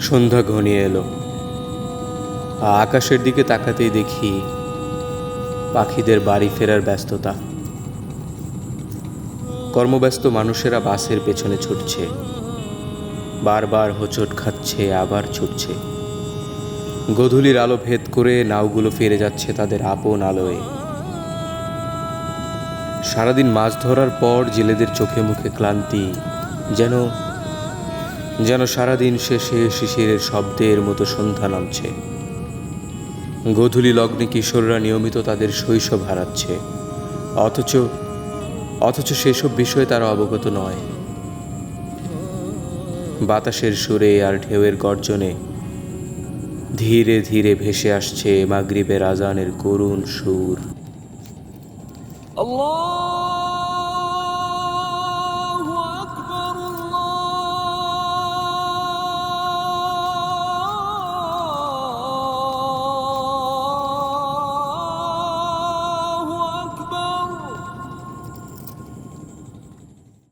সন্ধ্যা ঘনিয়ে এলো। আকাশের দিকে তাকাতেই দেখি পাখিদের বাড়ি ফেরার ব্যস্ততা। কর্মব্যস্ত মানুষেরা বাসের পেছনে ছুটছে। বারবার হোঁচট খাচ্ছে, আবার ছুটছে। গধূলির আলো ভেদ করে নাওগুলো ফিরে যাচ্ছে তাদের আপন আলোয়। সারাদিন মাছ ধরার পর জেলেদের চোখে মুখে ক্লান্তি যেন যেন সারাদিন শেষে শিশিরের শব্দের মতো সন্ধ্যা নামছে। গধূলি লগ্নে কিশোররা নিয়মিত তাদের শৈশব হারাচ্ছে। অথচ অথচ সেসব বিষয়ে তারা অবগত নয়। বাতাসের সুরে আর ঢেউয়ের গর্জনে ধীরে ধীরে ভেসে আসছে মাগরিবের আজানের করুণ সুর। আল্লাহ!